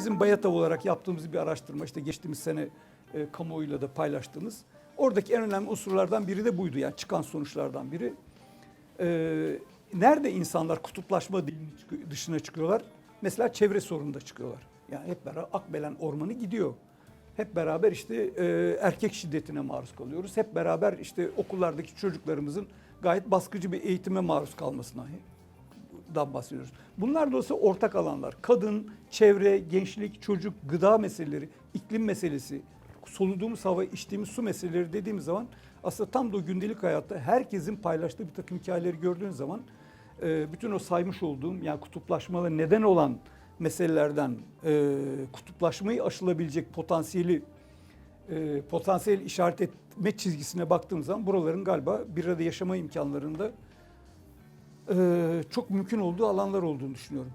bizim Bayatav olarak yaptığımız bir araştırma işte geçtiğimiz sene e, kamuoyuyla da paylaştığımız oradaki en önemli unsurlardan biri de buydu yani çıkan sonuçlardan biri. Ee, nerede insanlar kutuplaşma dışına çıkıyorlar? Mesela çevre sorununda çıkıyorlar. Yani hep beraber Akbelen Ormanı gidiyor. Hep beraber işte e, erkek şiddetine maruz kalıyoruz. Hep beraber işte okullardaki çocuklarımızın gayet baskıcı bir eğitime maruz kalmasına dan bahsediyoruz. Bunlar dolayısıyla ortak alanlar. Kadın, çevre, gençlik, çocuk, gıda meseleleri, iklim meselesi, soluduğumuz hava, içtiğimiz su meseleleri dediğimiz zaman aslında tam da o gündelik hayatta herkesin paylaştığı bir takım hikayeleri gördüğün zaman e, bütün o saymış olduğum yani kutuplaşmalara neden olan meselelerden e, kutuplaşmayı aşılabilecek potansiyeli e, potansiyel işaret etme çizgisine baktığım zaman buraların galiba bir arada yaşama imkanlarında çok mümkün olduğu alanlar olduğunu düşünüyorum.